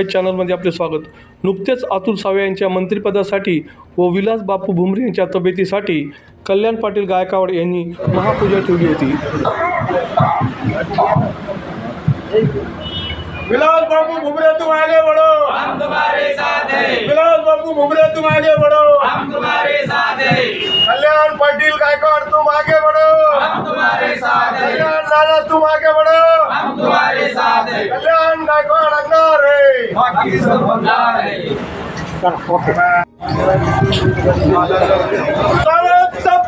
Five चॅनलमध्ये आपले स्वागत. नुकतेच अतुल सावे यांच्या मंत्रिपदासाठी व विलास बापू भुमरे यांच्या तब्येतीसाठी कल्याण पाटील गायकवाड यांनी महापूजा ठेवली होती. विलास तुम आगे बढ़ो हम तुम्हारे साथ हैं. विलास तुम आगे बढ़ो हम तुम्हारे साथ हैं. कल्याण पाटिल गायकवाड़ तुम आगे बढ़ो हम तुम्हारे साथ हैं. कल्याण नाना तुम आगे बढ़ो कल्याण गायकवाड़ है। बाकी सब है।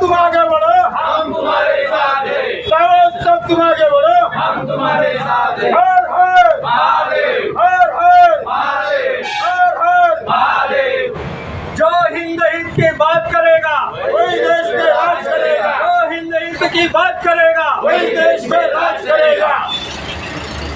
तुम आगे बढ़ो। हम तुम्हारे साथ हैं। सब तुम आगे बढ़ो। हम तुम्हारे साथ हैं। हर हर। महादेव हर हर। महादेव हर हर। महादेव जो हिंद हित की बात करेगा। वही देश में राज करेगा जो हिंद हित की बात करेगा।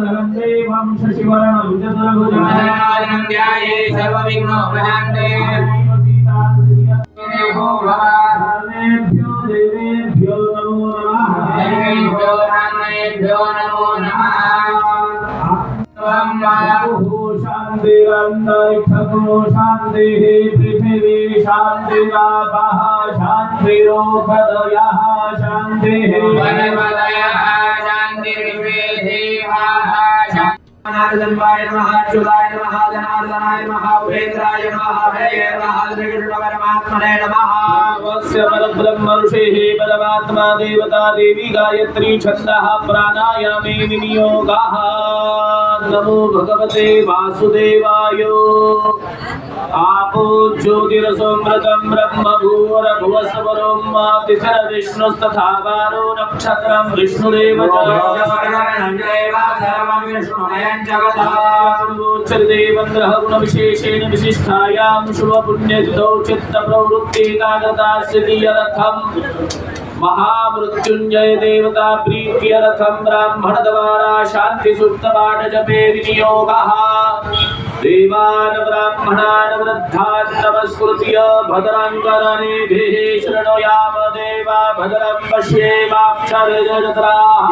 विघ्नतस्नायते ध्याये सर्वविघ्नोपशान्ते देवो भव देवेभ्यो नमो नमः त्वं शान्तिरन्तरिक्षको शान्तिः पृथिवी शान्तिरापः शान्तिरोषधयः शान्तिः शान्तिर्विश्वे शान्तिः जन्माय नमः अच्युताय नमः जनार्दनाय नमः उपेन्द्राय नमः हरे नमः श्रीकृष्णपरमात्मने नमः वस्य परब्रह्म ऋषिः परमात्मा देवता देवी गायत्री छन्दः प्राणायामे विनियोगः नमो भगवते वासुदेवाय आपो ज्योतिरसोमृतं ब्रह्म भूवरभुवस्वरों विष्णुस्तथा वारो नक्षत्रं विष्णुदेव गुणविशेषेण विशिष्टायां शुभपुण्यतिथौ चित्तप्रवृत्तिकागतास्यतीयरथम् महामृत्युञ्जय देवता प्रीत्यरथं ब्राह्मणद्वारा शान्तिसुप्तपाठजपे विनियोगः देवान् ब्राह्मणान् वृद्धान् नमस्कृत्य भद्राङ्करणेभिः शृणुयाम देवा भद्रं पश्येमाक्षरजत्राः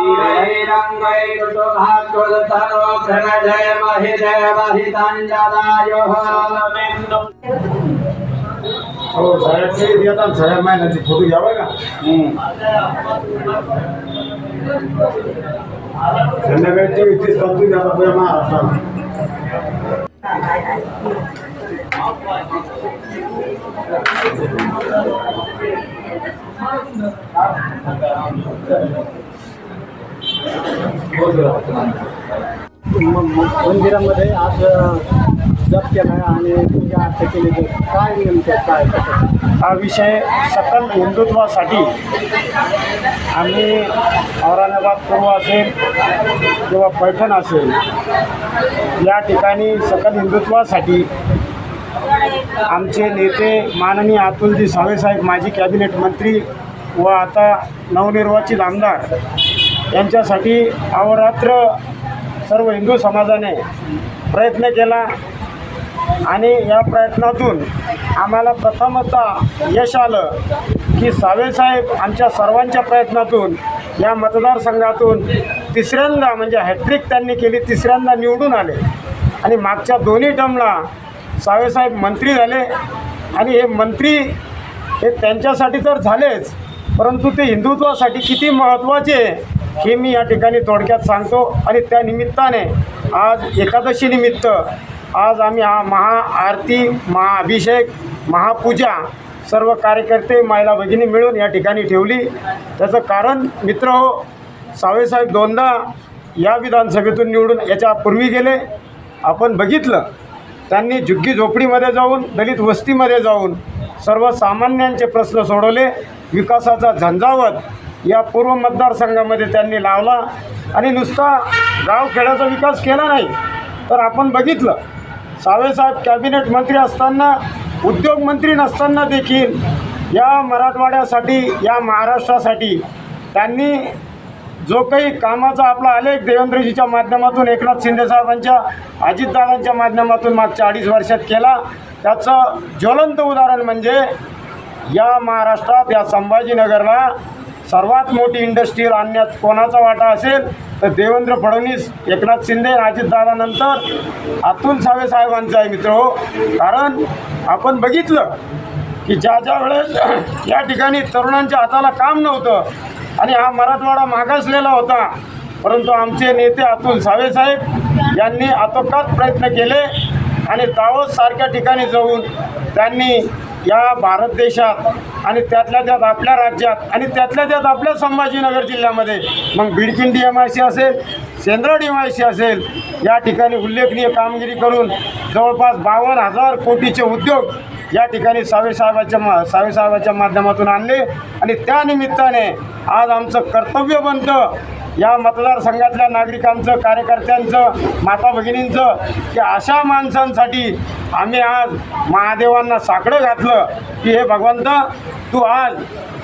हो साहेब काही देतात साहेब महिन्याचे फोटो घ्यावा का संध्याकाळी ते इथेच समजून घ्या आपल्या महाराष्ट्रात मंदिरामध्ये आज जप केला आणि पूजा अर्थ केली. तर काय नेमकं काय हा विषय सकल हिंदुत्वासाठी आम्ही औरंगाबाद पूर्व असेल किंवा पैठण असेल या ठिकाणी सकल हिंदुत्वासाठी आमचे नेते माननीय अतुलजी सावेसाहेब माजी कॅबिनेट मंत्री व आता नवनिर्वाचित आमदार यांच्यासाठी अहोरात्र सर्व हिंदू समाजाने प्रयत्न केला. आणि या प्रयत्नातून आम्हाला प्रथमतः यश आलं की सावेसाहेब आमच्या सर्वांच्या प्रयत्नातून या मतदारसंघातून तिसऱ्यांदा म्हणजे हॅट्रिक त्यांनी केली तिसऱ्यांदा निवडून आले. आणि मागच्या दोन्ही टर्मला सावेसाहेब मंत्री झाले. आणि हे मंत्री हे त्यांच्यासाठी तर झालेच परंतु ते हिंदुत्वासाठी किती महत्त्वाचे हे मी या ठिकाणी थोडक्यात सांगतो. आणि त्या निमित्ताने आज एकादशीनिमित्त आज आम्ही हा महाआरती महाअभिषेक महापूजा सर्व कार्यकर्ते महिला भगिनी मिळून या ठिकाणी ठेवली. त्याचं कारण मित्र हो सावेसाहेब दोनदा या विधानसभेतून निवडून याच्यापूर्वी गेले. आपण बघितलं त्यांनी झुग्गी झोपडीमध्ये जाऊन दलित वस्तीमध्ये जाऊन सर्वसामान्यांचे प्रश्न सोडवले. विकासाचा झंझावत या पूर्व मतदारसंघामध्ये त्यांनी लावला. आणि नुसता गावखेड्याचा विकास केला नाही. तर आपण बघितलं. सावेसाहेब कॅबिनेट मंत्री असताना उद्योगमंत्री नसताना देखील या मराठवाड्यासाठी या महाराष्ट्रासाठी त्यांनी जो काही कामाचा आपला आलेख देवेंद्रजीच्या माध्यमातून एकनाथ शिंदेसाहेबांच्या अजितदादांच्या माध्यमातून मागच्या अडीच वर्षात केला. त्याचं ज्वलंत उदाहरण म्हणजे या महाराष्ट्रात या संभाजीनगरला सर्वात मोठी इंडस्ट्रीयल आणण्यात कोणाचा वाटा असेल? तर देवेंद्र फडणवीस एकनाथ शिंदे आणि अजितदादानंतर अतुल सावे साहेबांचा आहे मित्र हो. कारण आपण बघितलं की ज्या ज्या वेळेस या ठिकाणी तरुणांच्या हाताला काम नव्हतं आणि हा मराठवाडा मागासलेला होता परंतु आमचे नेते अतुल सावेसाहेब यांनी आटोकाट प्रयत्न केले आणि दावोस सारख्या ठिकाणी जाऊन त्यांनी या भारत देशात आणि त्यातल्या त्यात आपल्या राज्यात आणि त्यातल्या त्यात आपल्या संभाजीनगर जिल्ह्यामध्ये. मग बिडकिंडी एम आय सी असेल सेंद्राड एम आय सी असेल या ठिकाणी उल्लेखनीय कामगिरी करून जवळपास बावन्न हजार कोटीचे उद्योग या ठिकाणी सावेसाहेबाच्या मा सावेसाहेबाच्या माध्यमातून आणले. आणि त्यानिमित्ताने आज आमचं कर्तव्य बनतं या मतदारसंघातल्या नागरिकांचं कार्यकर्त्यांचं माता भगिनींचं की अशा माणसांसाठी आम्ही आज महादेवांना साकडं घातलं की हे भगवंत तू आज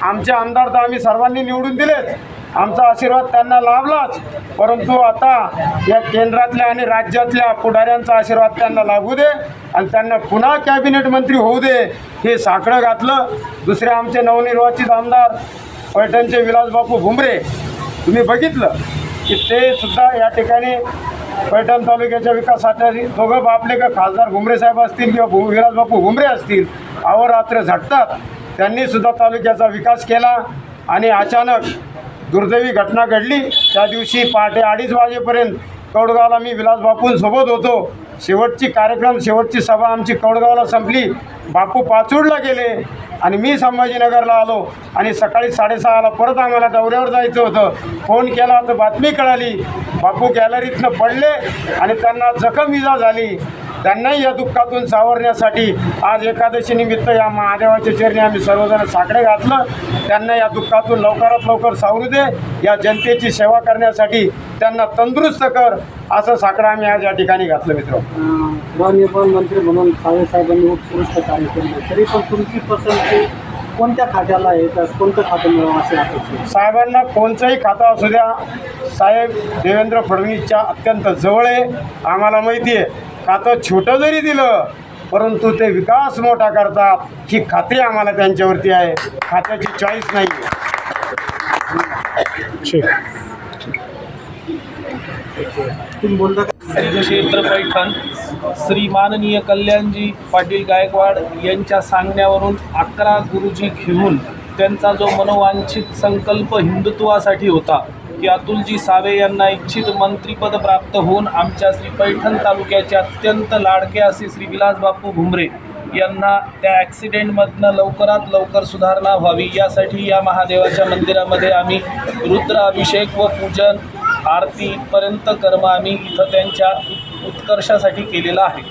आमचे आमदार तर आम्ही सर्वांनी निवडून दिलेच आमचा आशीर्वाद त्यांना लाभलाच. परंतु आता या केंद्रातल्या आणि राज्यातल्या पुढाऱ्यांचा आशीर्वाद त्यांना लाभू दे आणि त्यांना पुन्हा कॅबिनेट मंत्री होऊ दे हे साकडं घातलं. दुसरे आमचे नवनिर्वाचित आमदार पैठणचे विलासबापू भुमरे तुम्ही बघितलं की ते सुद्धा या ठिकाणी पैठण तालुक्याच्या विकासासाठी दोघं बापले का खासदार घुमरे साहेब असतील किंवा भू विलासबापू घुमरे असतील अहोरात्र झटतात. त्यांनी सुद्धा तालुक्याचा विकास केला आणि अचानक दुर्दैवी घटना घडली. त्या दिवशी पहाटे अडीच वाजेपर्यंत कौडगावला मी विलास बापूंसोबत होतो. शेवटची कार्यक्रम शेवटची सभा आमची कौडगावला संपली. बापू पाचूडला गेले आणि मी संभाजीनगरला आलो आणि सकाळी साडेसहाला परत आम्हाला दौऱ्यावर जायचं होतं. फोन केला तर बातमी कळाली. बापू गॅलरीतनं पडले आणि त्यांना जखम इजा झाली. त्यांनाही या दुःखातून सावरण्यासाठी आज एकादशी निमित्त या महादेवाच्या चरणी आम्ही सर्वजण साकडे घातलं. त्यांना या दुःखातून लवकरात लवकर सावरू दे. या जनतेची सेवा करण्यासाठी त्यांना तंदुरुस्त कर असं साकडं आम्ही आज या ठिकाणी घातलं मित्र गृहनिर्माण मंत्री म्हणून साहेबांनी उत्कृष्ट कार्य केले. तरी पण तुमची पसंती कोणत्या खात्याला तर कोणतं खातं मिळावं असे? साहेबांना कोणचंही खातं असू द्या. साहेब देवेंद्र फडणवीसच्या अत्यंत जवळ आहे. आम्हाला माहिती आहे. खातं छोटं जरी दिलं परंतु ते विकास मोठा करतात ही खात्री आम्हाला त्यांच्यावरती आहे खात्याची चॉईस नाही तुम्ही बोलता का? श्री क्षेत्र पैठण श्री माननीय कल्याणजी पाटील गायकवाड यांच्या सांगण्यावरून अकरा गुरुजी घेऊन त्यांचा जो मनोवांछित संकल्प हिंदुत्वासाठी होता की अतुलजी सावे यांना इच्छित मंत्रिपद प्राप्त होऊन आमच्या श्री पैठण तालुक्याचे अत्यंत लाडके असे श्री विलासबापू भुमरे यांना त्या ॲक्सिडेंटमधनं लवकरात लवकर सुधारणा व्हावी. यासाठी या महादेवाच्या मंदिरामध्ये आम्ही रुद्र अभिषेक व पूजन आरती इथपर्यंत कर्म आम्ही इथं त्यांच्या उत्कर्षासाठी केलेलं आहे.